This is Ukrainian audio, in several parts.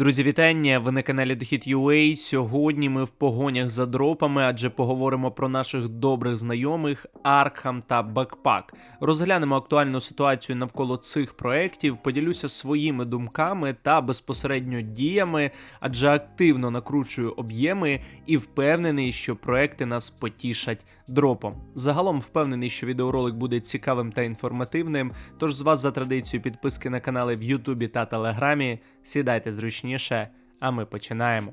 Друзі, вітання! Ви на каналі Дохід.UA. Сьогодні ми в погонях за дропами, адже поговоримо про наших добрих знайомих Аркхам та Бакпак. Розглянемо актуальну ситуацію навколо цих проєктів, поділюся своїми думками та безпосередньо діями, адже активно накручую об'єми і впевнений, що проекти нас потішать дропом. Загалом впевнений, що відеоролик буде цікавим та інформативним. Тож з вас за традицією підписки на канали в Ютубі та Телеграмі. Сідайте зручніше, а ми починаємо.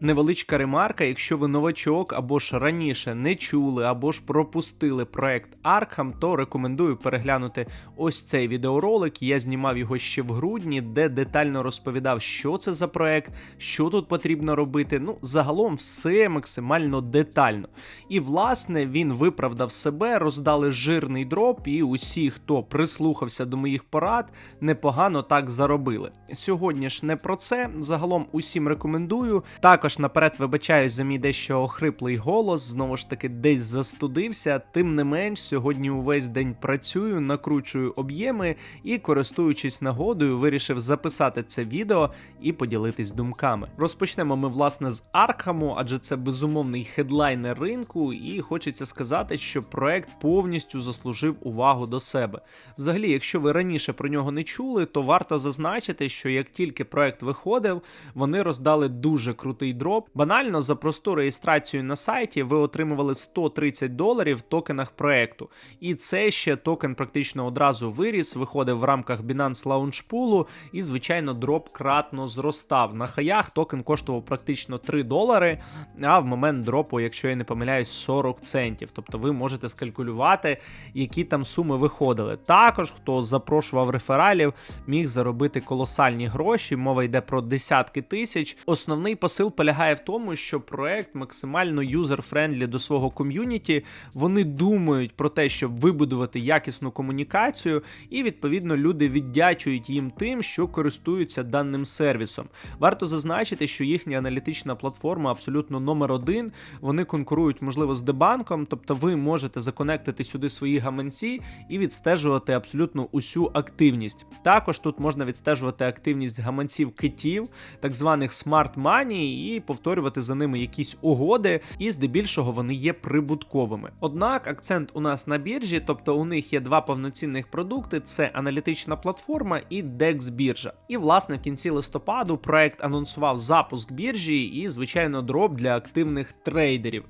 Невеличка ремарка, якщо ви новачок або ж раніше не чули, або ж пропустили проект Arkham, то рекомендую переглянути ось цей відеоролик. Я знімав його ще в грудні, де детально розповідав, що це за проект, що тут потрібно робити. Ну, загалом все максимально детально. І власне він виправдав себе, роздали жирний дроп, і усі, хто прислухався до моїх порад, непогано так заробили. Сьогодні ж не про це. Загалом усім рекомендую. Також наперед вибачаюсь за мій дещо охриплий голос, знову ж таки, десь застудився. Тим не менш, сьогодні увесь день працюю, накручую об'єми і, користуючись нагодою, вирішив записати це відео і поділитись думками. Розпочнемо ми власне з Аркхаму, адже це безумовний хедлайнер ринку, і хочеться сказати, що проект повністю заслужив увагу до себе. Взагалі, якщо ви раніше про нього не чули, то варто зазначити, що як тільки проект виходив, вони роздали дуже крутий дроп. Банально за просту реєстрацію на сайті ви отримували 130 доларів в токенах проекту. І це ще токен практично одразу виріс, виходив в рамках Binance Launch Pool, і, звичайно, дроп кратно зростав. На хаях токен коштував практично 3 долари, а в момент дропу, якщо я не помиляюсь, 40 центів. Тобто ви можете скалькулювати, які там суми виходили. Також хто запрошував рефералів, міг заробити колосальні гроші. Мова йде про десятки тисяч. Основний посил в тому, що проект максимально юзер-френдлі до свого ком'юніті. Вони думають про те, щоб вибудувати якісну комунікацію, і відповідно люди віддячують їм тим, що користуються даним сервісом. Варто зазначити, що їхня аналітична платформа абсолютно номер один. Вони конкурують, можливо, з дебанком, тобто ви можете законектити сюди свої гаманці і відстежувати абсолютно усю активність. Також тут можна відстежувати активність гаманців китів, так званих смарт мані, повторювати за ними якісь угоди, і здебільшого вони є прибутковими. Однак акцент у нас на біржі, тобто у них є два повноцінних продукти: це аналітична платформа і DEX біржа. І власне в кінці листопаду проект анонсував запуск біржі і, звичайно, дроп для активних трейдерів.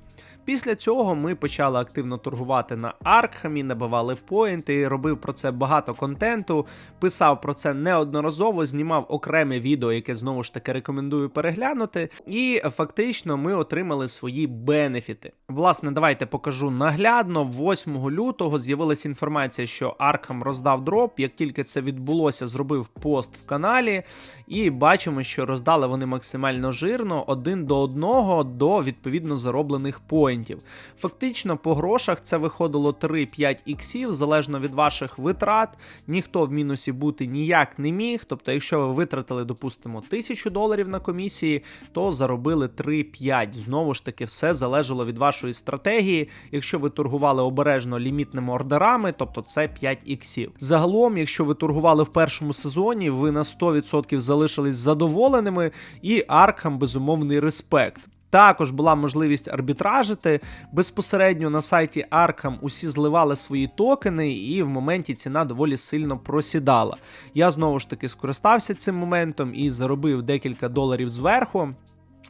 Після цього ми почали активно торгувати на Аркхамі, набивали поінти, робив про це багато контенту, писав про це неодноразово, знімав окреме відео, яке знову ж таки рекомендую переглянути. І фактично ми отримали свої бенефіти. Власне, давайте покажу наглядно. 8 лютого з'явилася інформація, що Аркхам роздав дроп. Як тільки це відбулося, зробив пост в каналі, і бачимо, що роздали вони максимально жирно один до одного до відповідно зароблених поінтів поінтів. Фактично, по грошах це виходило 3-5 іксів, залежно від ваших витрат. Ніхто в мінусі бути ніяк не міг. Тобто, якщо ви витратили, допустимо, 1000 доларів на комісії, то заробили 3-5. Знову ж таки, все залежало від вашої стратегії. Якщо ви торгували обережно лімітними ордерами, тобто це 5 іксів. Загалом, якщо ви торгували в першому сезоні, ви на 100% залишились задоволеними, і Аркхам безумовний респект. Також була можливість арбітражити. Безпосередньо на сайті Arkham усі зливали свої токени, і в моменті ціна доволі сильно просідала. Я знову ж таки скористався цим моментом і заробив декілька доларів зверху.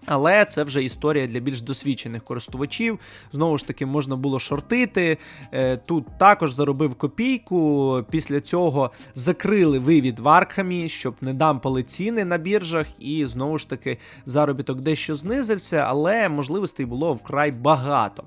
Але це вже історія для більш досвідчених користувачів. Знову ж таки, можна було шортити. Е, тут також заробив копійку. Після цього закрили вивід в Аркхамі, щоб не дампали ціни на біржах. І знову ж таки заробіток дещо знизився, але можливостей було вкрай багато.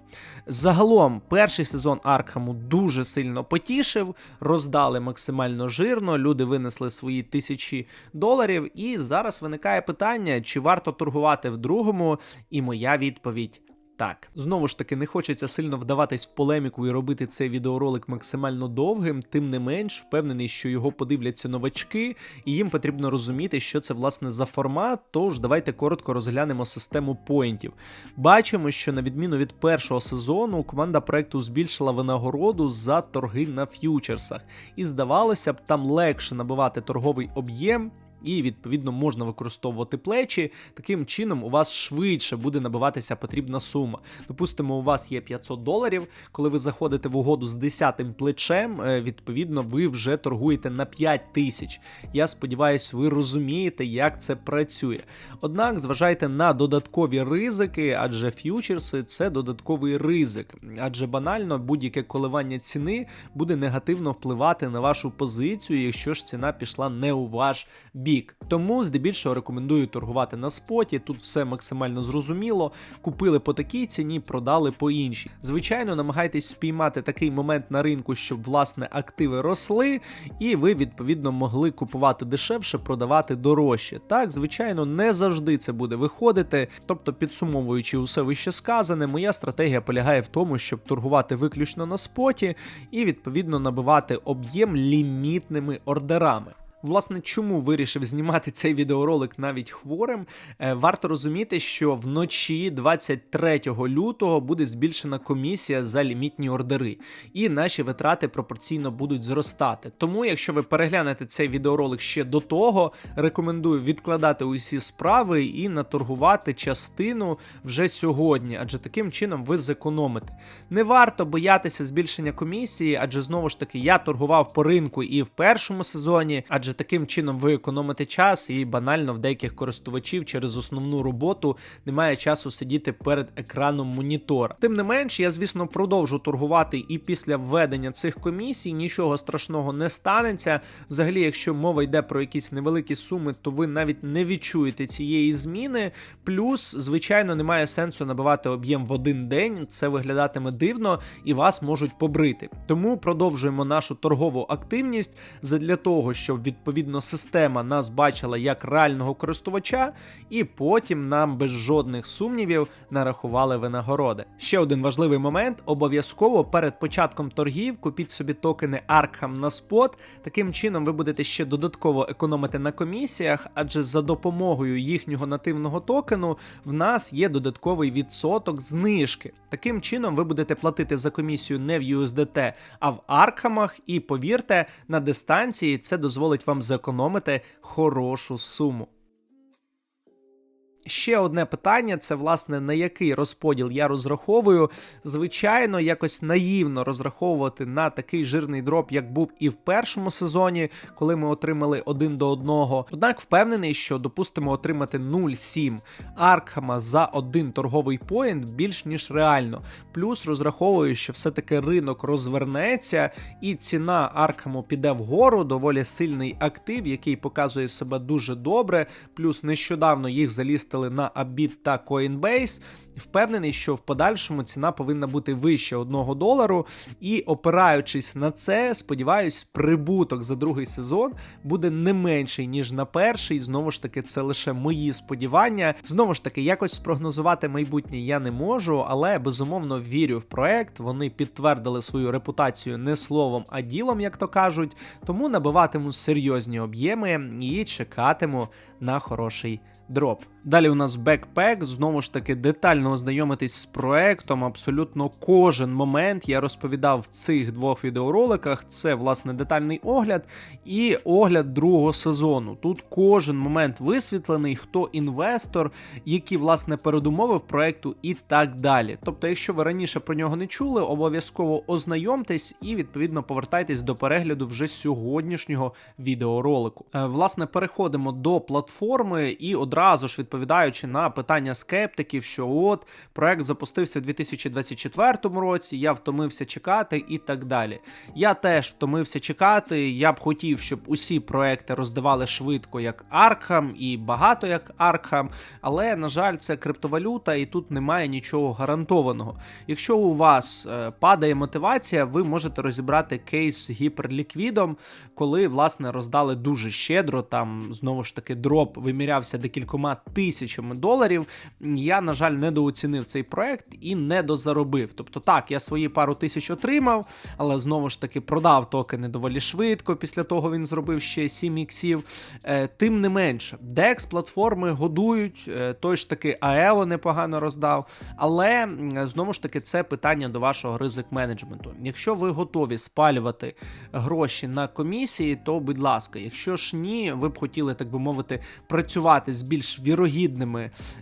Загалом, перший сезон Аркхаму дуже сильно потішив, роздали максимально жирно, люди винесли свої тисячі доларів. І зараз виникає питання, чи варто торгувати в другому, і моя відповідь. Так, знову ж таки, не хочеться сильно вдаватись в полеміку і робити цей відеоролик максимально довгим, тим не менш, впевнений, що його подивляться новачки, і їм потрібно розуміти, що це власне за формат. Тож давайте коротко розглянемо систему поінтів. Бачимо, що на відміну від першого сезону, команда проекту збільшила винагороду за торги на ф'ючерсах, і здавалося б, там легше набивати торговий об'єм і відповідно можна використовувати плечі. Таким чином у вас швидше буде набиватися потрібна сума. Допустимо, у вас є 500 доларів. Коли ви заходите в угоду з 10 плечем, е, відповідно, ви вже торгуєте на 5 тисяч. Я сподіваюся, ви розумієте, як це працює. Однак зважайте на додаткові ризики, адже ф'ючерси це додатковий ризик, адже банально будь-яке коливання ціни буде негативно впливати на вашу позицію, якщо ж ціна пішла не у ваш бік. Тому здебільшого рекомендую торгувати на споті. Тут все максимально зрозуміло. Купили по такій ціні, продали по іншій. Звичайно, намагайтесь спіймати такий момент на ринку, щоб власне активи росли, і ви відповідно могли купувати дешевше, продавати дорожче. Так, звичайно, не завжди це буде виходити. Тобто, підсумовуючи усе вище сказане, моя стратегія полягає в тому, щоб торгувати виключно на споті і відповідно набивати об'єм лімітними ордерами. Власне, чому вирішив знімати цей відеоролик навіть хворим? Е, варто розуміти, що вночі 23 лютого буде збільшена комісія за лімітні ордери, і наші витрати пропорційно будуть зростати. Тому, якщо ви переглянете цей відеоролик ще до того, рекомендую відкладати усі справи і наторгувати частину вже сьогодні, адже таким чином ви зекономите. Не варто боятися збільшення комісії, адже знову ж таки я торгував по ринку і в першому сезоні, адже таким чином ви економите час, і банально в деяких користувачів через основну роботу немає часу сидіти перед екраном монітора. Тим не менш, я звісно продовжу торгувати і після введення цих комісій нічого страшного не станеться. Взагалі, якщо мова йде про якісь невеликі суми, то ви навіть не відчуєте цієї зміни. Плюс, звичайно, немає сенсу набивати об'єм в один день. Це виглядатиме дивно і вас можуть побрити. Тому продовжуємо нашу торгову активність задля того, щоб відповідно система нас бачила як реального користувача, і потім нам без жодних сумнівів нарахували винагороди. Ще один важливий момент: обов'язково перед початком торгів купіть собі токени Arkham на спот. Таким чином ви будете ще додатково економити на комісіях, адже за допомогою їхнього нативного токену в нас є додатковий відсоток знижки. Таким чином ви будете платити за комісію не в USDT, а в Аркамах, і повірте, на дистанції це дозволить вам зекономити хорошу суму. Ще одне питання: це власне на який розподіл я розраховую. Звичайно, якось наївно розраховувати на такий жирний дроп, як був і в першому сезоні, коли ми отримали один до одного. Однак впевнений, що допустимо отримати 0,7 Аркхама за один торговий поінт більш ніж реально. Плюс розраховую, що все-таки ринок розвернеться, і ціна Аркхаму піде вгору. Доволі сильний актив, який показує себе дуже добре. Плюс нещодавно їх залістили на Abit та Coinbase. Впевнений, що в подальшому ціна повинна бути вище 1 долару. І опираючись на це, сподіваюсь, прибуток за другий сезон буде не менший, ніж на перший. Знову ж таки, це лише мої сподівання. Знову ж таки, якось спрогнозувати майбутнє я не можу, але безумовно вірю в проект. Вони підтвердили свою репутацію не словом, а ділом, як то кажуть. Тому набиватиму серйозні об'єми і чекатиму на хороший дроп. Далі у нас бекпек. Знову ж таки, детально ознайомитись з проектом. Абсолютно кожен момент я розповідав в цих двох відеороликах. Це власне детальний огляд і огляд другого сезону. Тут кожен момент висвітлений, хто інвестор, які власне передумови в проекту і так далі. Тобто, якщо ви раніше про нього не чули, обов'язково ознайомтесь і відповідно повертайтесь до перегляду вже сьогоднішнього відеоролику. Е, власне, переходимо до платформи і одразу ж відповідаємо відповідаючи на питання скептиків, що от проект запустився в 2024 році, я втомився чекати і так далі. Я теж втомився чекати. Я б хотів, щоб усі проекти роздавали швидко, як Arkham, і багато як Arkham, але на жаль, це криптовалюта, і тут немає нічого гарантованого. Якщо у вас е, падає мотивація, ви можете розібрати кейс з гіперліквідом, коли власне роздали дуже щедро. Там знову ж таки дроп вимірявся декількома тисячами доларів. Я, на жаль, недооцінив цей проект і не дозаробив. Тобто, так, я свої пару тисяч отримав, але знову ж таки продав токени доволі швидко. Після того він зробив ще 7 іксів. Е, Тим не менше, DEX платформи годують, е, той ж таки AELO непогано роздав. Але знову ж таки, це питання до вашого ризик менеджменту. Якщо ви готові спалювати гроші на комісії, то будь ласка, якщо ж ні, ви б хотіли, так би мовити, працювати з більш вірогідними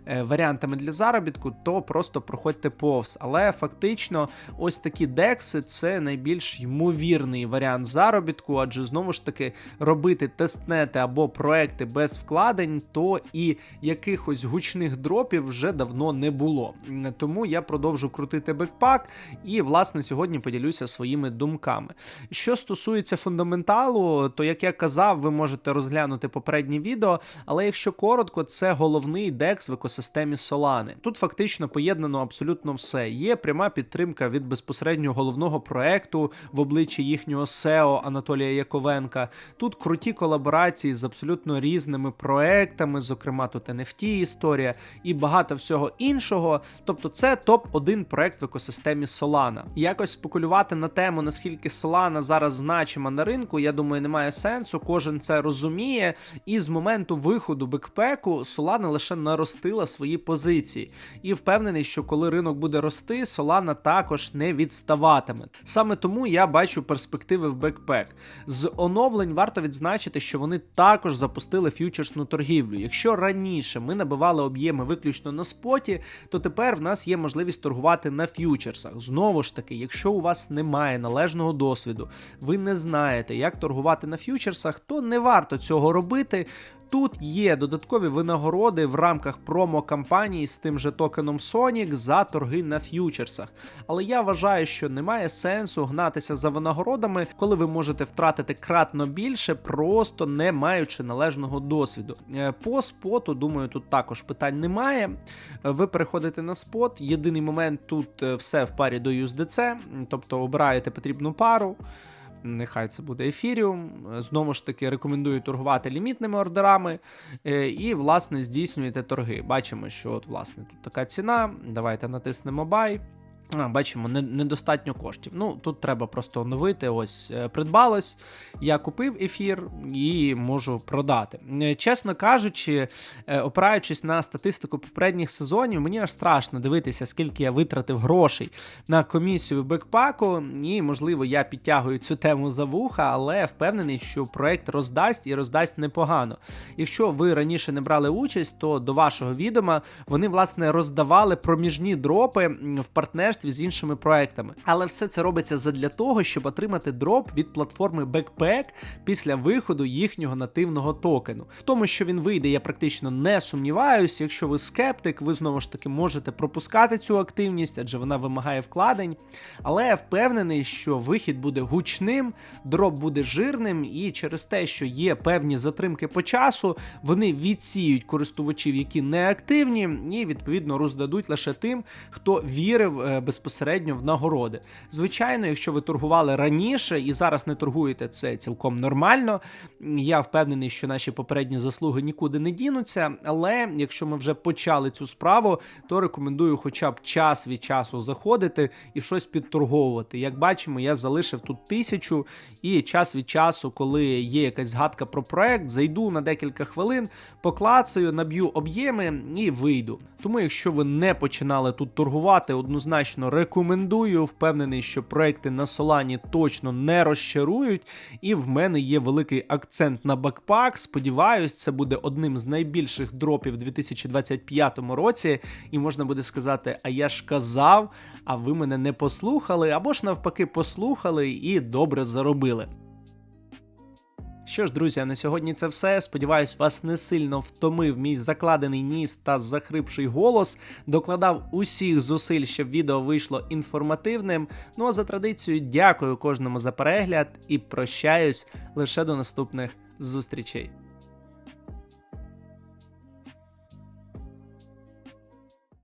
е, варіантами для заробітку, то просто проходьте повз. Але фактично, ось такі декси це найбільш ймовірний варіант заробітку, адже знову ж таки робити тестнети або проекти без вкладень, то і якихось гучних дропів вже давно не було. Тому я продовжу крутити бекпак і, власне, сьогодні поділюся своїми думками. Що стосується фундаменталу, то як я казав, ви можете розглянути попереднє відео, але якщо коротко, це головний декс в екосистемі Solana. Тут фактично поєднано абсолютно все. Є пряма підтримка від безпосередньо головного проекту в обличчі їхнього SEO Анатолія Яковенка. Тут круті колаборації з абсолютно різними проектами, зокрема тут NFT історія і багато всього іншого. Тобто, це топ-1 проект в екосистемі Solana. Якось спекулювати на тему, наскільки Solana зараз значима на ринку, я думаю, немає сенсу. Кожен це розуміє. І з моменту виходу бекпеку Solana лише наростила свої позиції. І впевнений, що коли ринок буде рости, Solana також не відставатиме. Саме тому я бачу перспективи в бекпек. З оновлень варто відзначити, що вони також запустили ф'ючерсну торгівлю. Якщо раніше ми набивали об'єми виключно на споті, то тепер в нас є можливість торгувати на ф'ючерсах. Знову ж таки, якщо у вас немає належного досвіду, ви не знаєте, як торгувати на ф'ючерсах, то не варто цього робити. Тут є додаткові винагороди в рамках промо-кампанії з тим же токеном Sonic за торги на ф'ючерсах. Але я вважаю, що немає сенсу гнатися за винагородами, коли ви можете втратити кратно більше, просто не маючи належного досвіду. Е, По споту, думаю, тут також питань немає. Ви переходите на спот. Єдиний момент тут е, все в парі до USDC, тобто обираєте потрібну пару. Нехай це буде ефіріум. Знову ж таки, рекомендую торгувати лімітними ордерами е, і, власне, здійснюєте торги. Бачимо, що от, власне, тут така ціна. Давайте натиснемо buy. А, бачимо, не- недостатньо коштів. Ну, тут треба просто оновити. Ось е, придбалось. Я купив ефір і можу продати. Е, Чесно кажучи, е, опираючись на статистику попередніх сезонів, мені аж страшно дивитися, скільки я витратив грошей на комісію в бекпаку. І, можливо, я підтягую цю тему за вуха, але впевнений, що проект роздасть і роздасть непогано. Якщо ви раніше не брали участь, то до вашого відома вони власне роздавали проміжні дропи в партнерстві з іншими проектами. Але все це робиться задля того, щоб отримати дроп від платформи Backpack після виходу їхнього нативного токену. В тому, що він вийде, я практично не сумніваюсь. Якщо ви скептик, ви знову ж таки можете пропускати цю активність, адже вона вимагає вкладень. Але я впевнений, що вихід буде гучним, дроп буде жирним, і через те, що є певні затримки по часу, вони відсіють користувачів, які не активні, і відповідно роздадуть лише тим, хто вірив е, безпосередньо в нагороди. Звичайно, якщо ви торгували раніше і зараз не торгуєте, це цілком нормально. Я впевнений, що наші попередні заслуги нікуди не дінуться. Але якщо ми вже почали цю справу, то рекомендую хоча б час від часу заходити і щось підторговувати. Як бачимо, я залишив тут тисячу, і час від часу, коли є якась згадка про проект, зайду на декілька хвилин, поклацаю, наб'ю об'єми і вийду. Тому, якщо ви не починали тут торгувати, однозначно рекомендую. Впевнений, що проекти на Солані точно не розчарують. І в мене є великий акцент на бакпак. Сподіваюсь, це буде одним з найбільших дропів у 2025 році. І можна буде сказати: а я ж казав, а ви мене не послухали, або ж навпаки, послухали і добре заробили. Що ж, друзі, на сьогодні це все. Сподіваюсь, вас не сильно втомив мій закладений ніс та захрипший голос. Докладав усіх зусиль, щоб відео вийшло інформативним. Ну а за традицією, дякую кожному за перегляд і прощаюсь лише до наступних зустрічей.